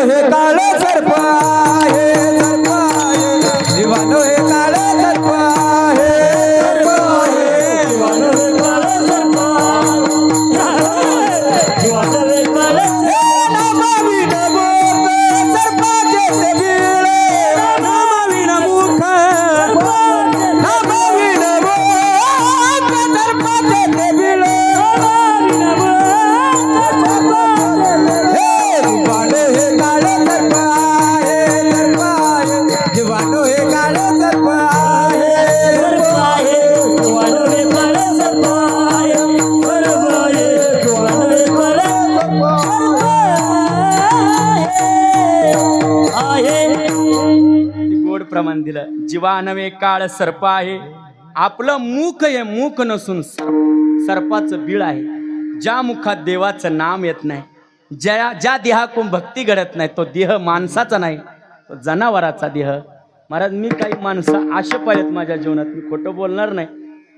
हे काळ सर्प. दिलं काळ सर्प आहे. आपलं मुख हे मुख नसून सर्पाचं बीळ आहे. ज्या मुखात देवाचं नाम येत नाही ज्या ज्या देहाकून भक्ती घडत नाही तो देह माणसाचा नाही तो जनावराचा देह. महाराज मी काही माणसं असे पाहिलेत माझ्या जीवनात. मी खोटं बोलणार नाही.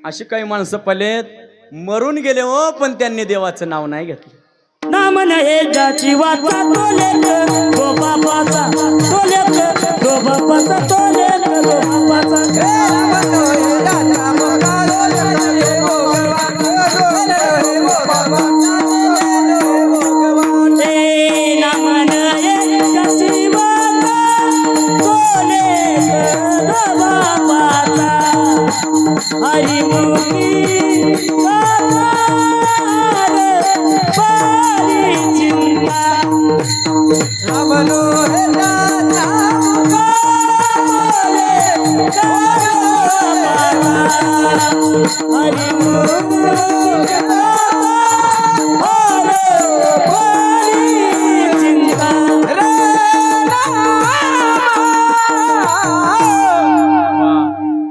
अशी काही माणसं पाहिलेत मरून गेले हो पण त्यांनी देवाचं नाव नाही घेतलं. नाम नये ज्याची वाचा तो लेख तो बापाचा तो लेख तो बापाचा तो लेख तो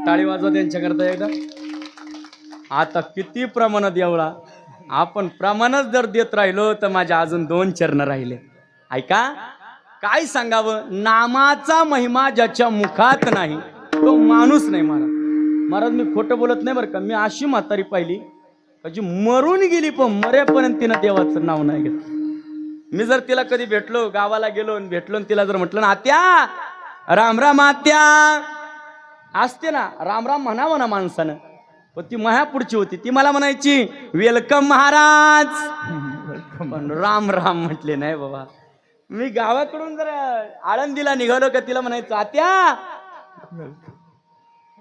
टाळी वाजवा त्यांच्याकरता एकदा. आता किती प्रमाणात एवढा आपण प्रमाणच जर देत राहिलो तर माझ्या अजून दोन चरण राहिले. ऐका काय सांगावं? नामाचा महिमा ज्याच्या मुखात नाही तो माणूस नाही महाराज महाराज मी खोटं बोलत नाही बरं का. मी अशी म्हातारी पाहिली का जी मरून गेली पण मरेपर्यंत तिनं देवाचं नाव नाही घेतलं. मी जर तिला कधी भेटलो गावाला गेलो आणि भेटलो आणि तिला जर म्हटलं ना आत्या राम राम आत्या. असते ना राम राम म्हणावं ना माणसानं. पण ती महापुढची होती. ती मला म्हणायची वेलकम महाराज. पण राम राम म्हटले नाही बाबा. मी गावाकडून जर आळंदीला निघालो का तिला म्हणायचं आत्या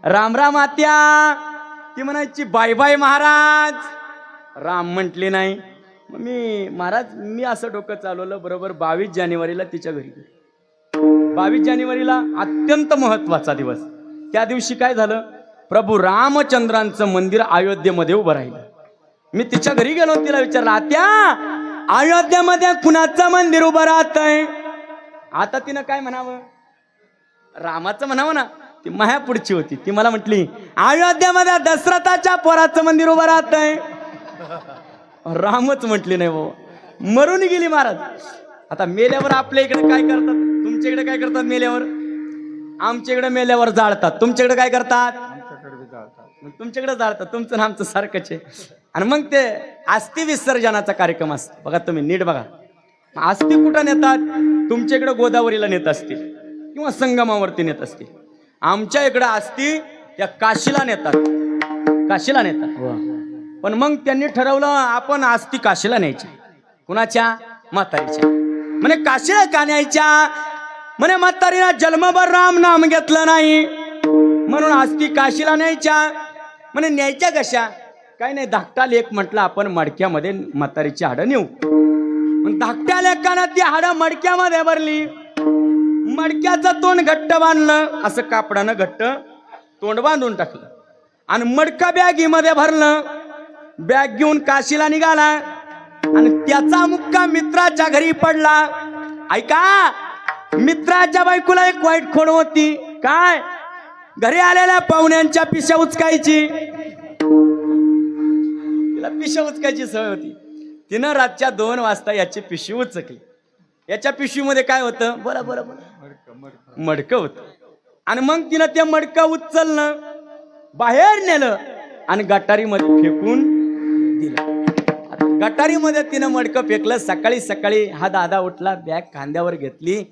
राम राम आत्या. ती म्हणायची बाय बाय महाराज. राम म्हटले नाही. मग मी महाराज मी असं डोकं चालवलं बरोबर बावीस जानेवारीला तिच्या घरी गेलो. बावीस जानेवारीला अत्यंत महत्त्वाचा दिवस. त्या दिवशी काय झालं? प्रभू रामचंद्रांचं मंदिर अयोध्येमध्ये उभं राहिलं. मी तिच्या घरी गेलो तिला विचारलं आत्या अयोध्येमध्ये कुणाचं मंदिर उभं राहतंय? आता तिनं काय म्हणावं? रामाचं म्हणावं ना. ती माया पुढची होती. ती मला म्हटली अयोध्येमध्ये दशरथाच्या पोराचं मंदिर उभं राहतंय. रामच म्हटली नाही बाबा मरून गेली महाराज. आता मेल्यावर आपल्या इकडे काय करतात? तुमच्या इकडे काय करतात मेल्यावर? आमच्या इकडे मेल्यावर जाळतात. तुमच्याकडे काय करतात? मग तुमच्याकडे जाळतात. तुमचं आणि आमचं सारखंच आहे. आणि मग ते अस्थि विसर्जनाचा कार्यक्रम असतो. बघा तुम्ही नीट बघा. आस्ती अस्थि कुठं नेतात? तुमच्याकडे गोदावरीला नेत असतील. किंवा संगमावरती नेत असतील. आमच्या इकडे अस्थि त्या काशीला नेतात. काशीला नेतात. पण मग त्यांनी ठरवलं आपण अस्थि काशीला न्यायच्या कुणाच्या? म्हातारीच्या. म्हणे काशीला का न्यायच्या? म्हणे म्हातारीला जन्मभर राम नाम घेतलं नाही. म्हणून अस्थि काशीला न्यायच्या. म्हणे न्यायच्या कशा? काही नाही धाकटा लेख म्हटलं आपण मडक्यामध्ये म्हातारीची हाडं नेऊ. धाकट्या लेखानं ती हाडं मडक्यामध्ये भरली. मडक्याचं तोंड घट्ट बांधलं असं कापडानं घट्ट तोंड बांधून टाकलं. आणि मडका बॅगीमध्ये भरलं बॅग घेऊन काशीला निघाला आणि त्याचा मुक्का मित्राच्या घरी पडला. ऐका मित्राच्या बायकोला एक वाईट खोड होती. काय? घरी आलेल्या पाहुण्यांच्या पिशा उचकायची. तिला पिशा उचकायची सवय होती. तिनं रातच्या दोन वाजता याची पिशवी उचकली. याच्या पिशवीमध्ये काय होतं? बोला बोला बोला. मडकं होतं. आणि मग तिनं ते मडकं उचललं बाहेर नेलं आणि गटारीमध्ये फेकून दिलं. गटारीमध्ये तिनं मडकं फेकलं सकाळी सकाळी हा दादा उठला बॅग खांद्यावर घेतली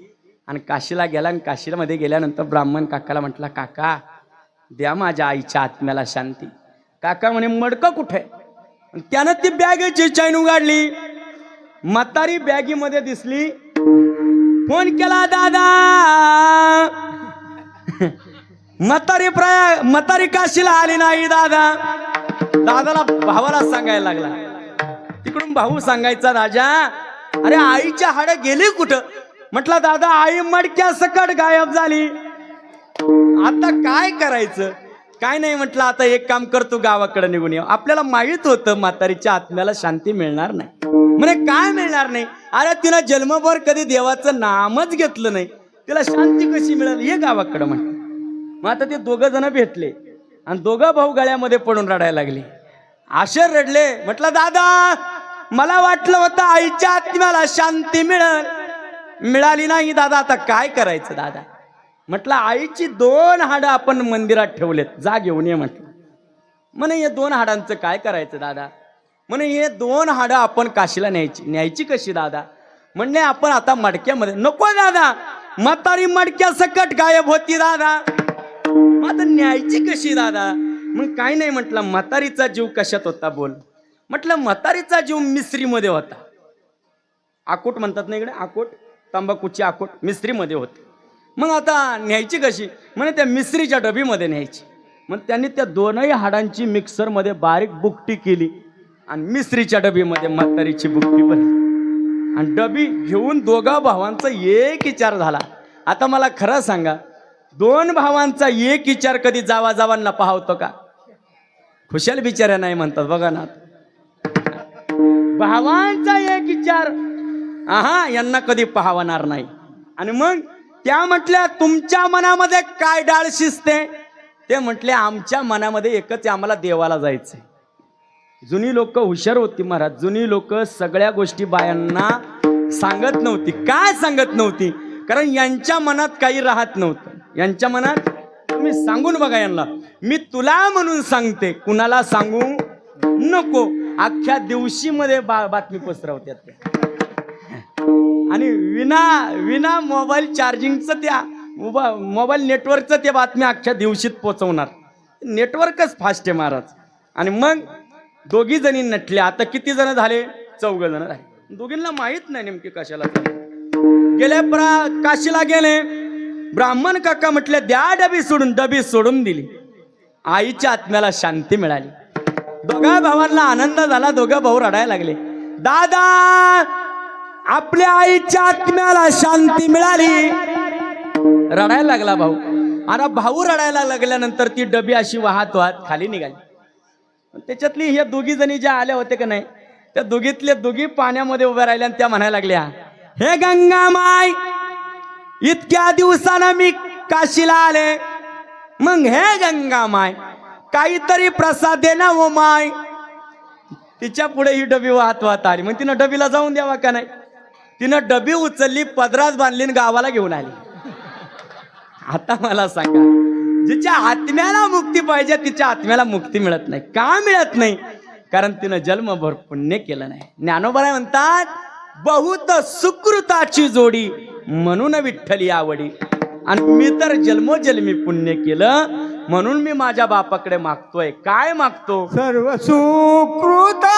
आणि काशीला गेला आणि काशीमध्ये गेल्यानंतर ब्राह्मण काकाला म्हटला काका द्या माझ्या आईच्या आत्म्याला शांती. काका म्हणे मडकं कुठे? त्यानं ती बॅगेची चैन उघडली. म्हातारी बॅगीमध्ये दिसली. फोन केला दादा. म्हातारी प्रया म्हातारी काशीला आली नाही दादा. दादाला भावाला सांगायला लागला. तिकडून भाऊ सांगायचा राजा अरे आईच्या हाड गेली कुठं? म्हटलं दादा आई मडक्या सकट गायब झाली. आता काय करायचं? काय नाही म्हटलं आता एक काम करतो गावाकडे निघून येऊ आपल्याला माहीत होतं म्हातारीच्या आत्म्याला शांती मिळणार नाही. म्हणे काय मिळणार नाही? अरे तिनं जन्मभर कधी देवाचं नामच घेतलं नाही. तिला शांती कशी मिळेल? हे गावाकडं म्हण. मग आता ते दोघं जण भेटले आणि दोघं भाऊ गळ्यामध्ये पडून रडायला लागले. आशर रडले. म्हटलं दादा मला वाटलं होतं आईच्या आत्म्याला शांती मिळेल. मिळाली नाही दादा. आता काय करायचं दादा? म्हटलं आईची दोन हाडं आपण मंदिरात ठेवलेत. जा घेऊन ये म्हटलं. म्हणे हे दोन हाडांचं काय करायचं दादा? म्हणे हे दोन हाडं आपण काशीला न्यायची न्यायची कशी दादा? म्हणणे आपण आता मडक्यामध्ये नको दादा म्हातारी मडक्या सकट गायब होती दादा. आता न्यायची कशी दादा? मग काय नाही म्हटलं म्हातारीचा जीव कशात होता बोल. म्हटलं म्हातारीचा जीव मिसरीमध्ये होता. आकोट म्हणतात ना इकडे आकोट. तंबाखूची आकोट मिसरीमध्ये होते. मग आता न्यायची कशी? म्हणे त्या मिसरीच्या डबीमध्ये न्यायची. मग त्यांनी त्या दोनही हाडांची मिक्सरमध्ये बारीक बुकटी केली आणि मिसरीच्या डबीमध्ये म्हातारीची बुकटी बनली आणि डबी घेऊन दोघा भावांचा एक विचार झाला. आता मला खरं सांगा दोन भावांचा एक विचार कधी जावा जावांना पाहतो का? खुशाल बिचाऱ्या नाही म्हणतात बघा ना भावांचा एक विचार आहा यांना कधी पाहवणार नाही. आणि मग त्या म्हटल्या तुमच्या मनामध्ये काय डाळ शिजते? ते म्हटले आमच्या मनामध्ये एकच आम्हाला देवाला जायचंय. जुनी लोक हुशार होती महाराज. जुनी लोक सगळ्या गोष्टी बायांना सांगत नव्हती. काय सांगत नव्हती? कारण यांच्या मनात काही राहत नव्हतं. यांच्या मनात तुम्ही सांगून बघा यांना. मी तुला म्हणून सांगते कुणाला सांगू नको. अख्ख्या दिवशीमध्ये बा बातमी पसरवतात ते. आणि विना विना मोबाईल चार्जिंगचं त्या मोबा मोबाईल नेटवर्कचं त्या बातम्या अख्ख्या दिवशीत पोचवणार. नेटवर्कच फास्ट आहे महाराज. आणि मग दोघी जणी नटल्या. आता किती जण झाले? चौघ जण झाले. दोघींना माहीत नाही नेमकी कशाला गेले प्रा काशीला गेले. ब्राह्मण काका म्हटले द्या डबी सोडून डबी सोडून दिली. आईच्या आत्म्याला शांती मिळाली. दोघा भावांना आनंद झाला दोघं भाऊ रडायला लागले. दादा आपल्या आईच्या आत्म्याला शांती मिळाली. रडायला लागला भाऊ. आणि भाऊ रडायला लागल्यानंतर ती डबी अशी वाहत वाहत खाली निघाली. त्याच्यातली ह्या दोघी जणी ज्या आल्या होत्या का नाही त्या दोघीतल्या दोघी पाण्यामध्ये उभ्या राहिल्या आणि त्या म्हणायला लागल्या हे गंगा माय इतक्या दिवसानं मी काशीला आले. मग हे गंगा माय काहीतरी प्रसाद दे ना ओ माय तिच्या पुढे ही डबी वाहत वाहत आली. मग तिनं डबीला जाऊन द्यावा का नाही? तिनं डबी उचलली पदरात बांधली आणि गावाला घेऊन आली. आता मला सांगा जिच्या आत्म्याला मुक्ती पाहिजे तिच्या आत्म्याला मुक्ती मिळत नाही. का मिळत नाही? कारण तिनं जन्मभर पुण्य केलं नाही. ज्ञानोबराय म्हणतात बहुत सुकृताची जोडी म्हणून विठ्ठली आवडी आणि मी तर जन्मोजन्मी पुण्य केलं म्हणून मी माझ्या बापाकडे मागतोय. काय मागतो? सर्व सुकृता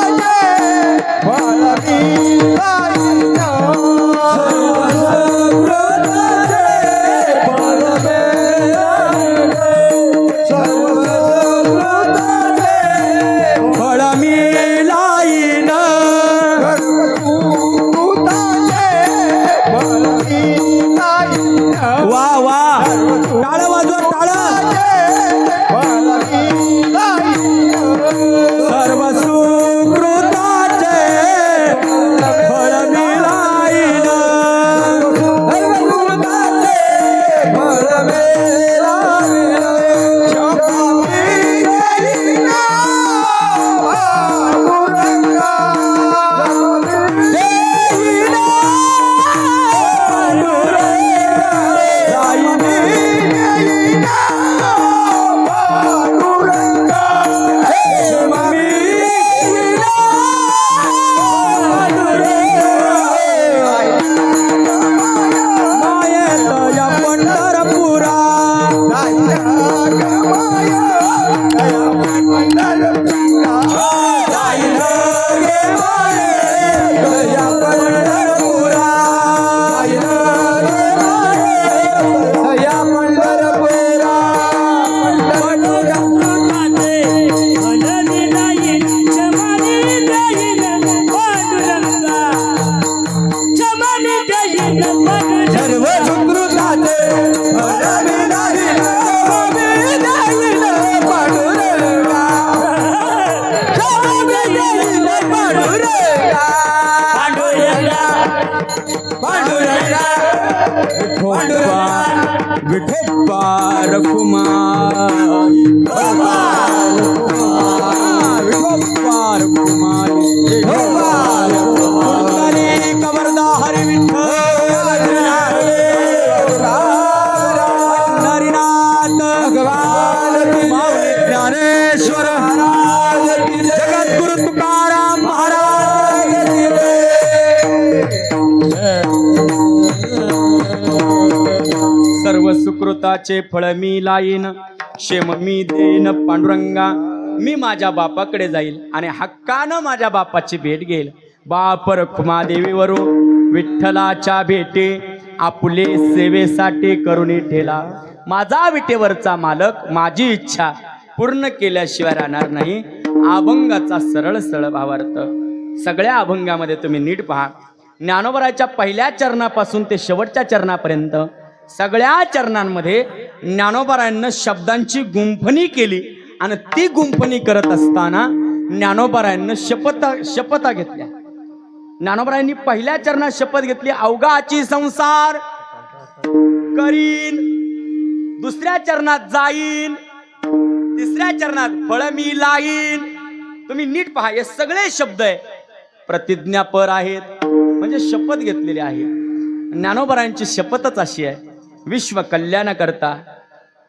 कृताचे फळ मी लाईन क्षेम मी देईन पांडुरंगा. मी माझ्या बापाकडे जाईल आणि हक्कानं माझ्या बापाची भेट घेईल. बाप रखुमादेवीवरू विठ्ठलाच्या भेटी आपले सेवेसाठी करुणी ठेला. माझा विटेवरचा मालक माझी इच्छा पूर्ण केल्याशिवाय राहणार नाही. अभंगाचा सरळ सरळ भावार्थ सगळ्या अभंगामध्ये तुम्ही नीट पहा. ज्ञानोबराच्या पहिल्या चरणापासून ते शेवटच्या चरणापर्यंत सगळ्या चरणांमध्ये ज्ञानोबरायांना शब्दांची गुंफणी केली आणि ती गुंफणी करत असताना ज्ञानोबरायांना शपथ शपथा घेतल्या. ज्ञानोबरायांनी पहिल्या चरणात शपथ घेतली अवघाची संसार करीन. दुसऱ्या चरणात जाईन. तिसऱ्या चरणात फळ मी लाईन. तुम्ही नीट पहा हे सगळे शब्द आहे. प्रतिज्ञापर आहेत. म्हणजे शपथ घेतलेली आहे. ज्ञानोबरांची शपथच अशी आहे. विश्व कल्याणाकरता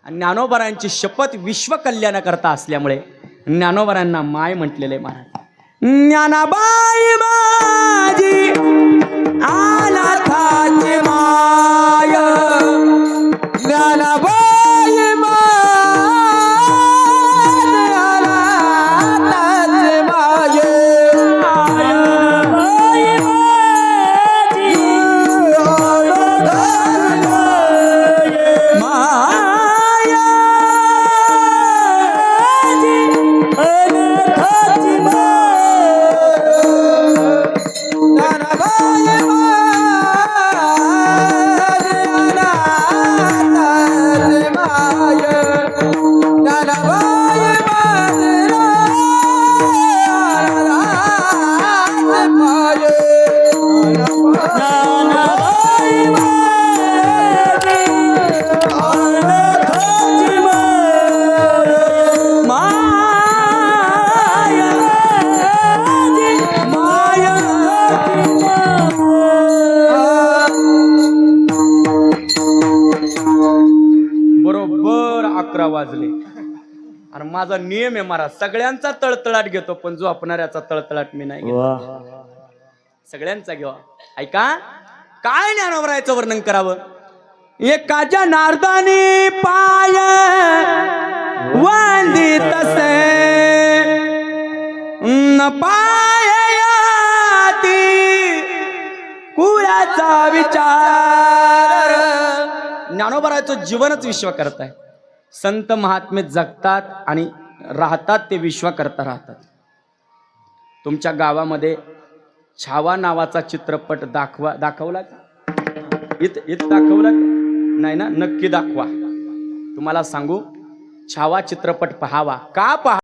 ज्ञानोबरांची शपथ विश्व कल्याणाकरता असल्यामुळे ज्ञानोबरांना माय म्हटलेले महाराज. ज्ञानाबाई माझी आला माय. ज्ञानाबाई वाजले. आणि माझा नियम आहे महाराज सगळ्यांचा तळतळाट घेतो पण जो आपणाऱ्याचा तळतळाट मी नाही घेत. सगळ्यांचा घेवा. ऐका काय ज्ञानोबरायचं वर्णन करावं? एकाच्या नारदानी पाय वांदी तसे. न पाय कुळाचा विचार. ज्ञानोबरायचं जीवनच विश्व करताय. संत महात्मे जगतात आणि राहतात ते विश्व करता राहतात. तुमच्या गावामध्ये छावा नावाचा चित्रपट दाखवा दाखवला का? इथ इथं दाखवला नाही ना? नक्की दाखवा. तुम्हाला सांगू छावा चित्रपट पहावा. का पहा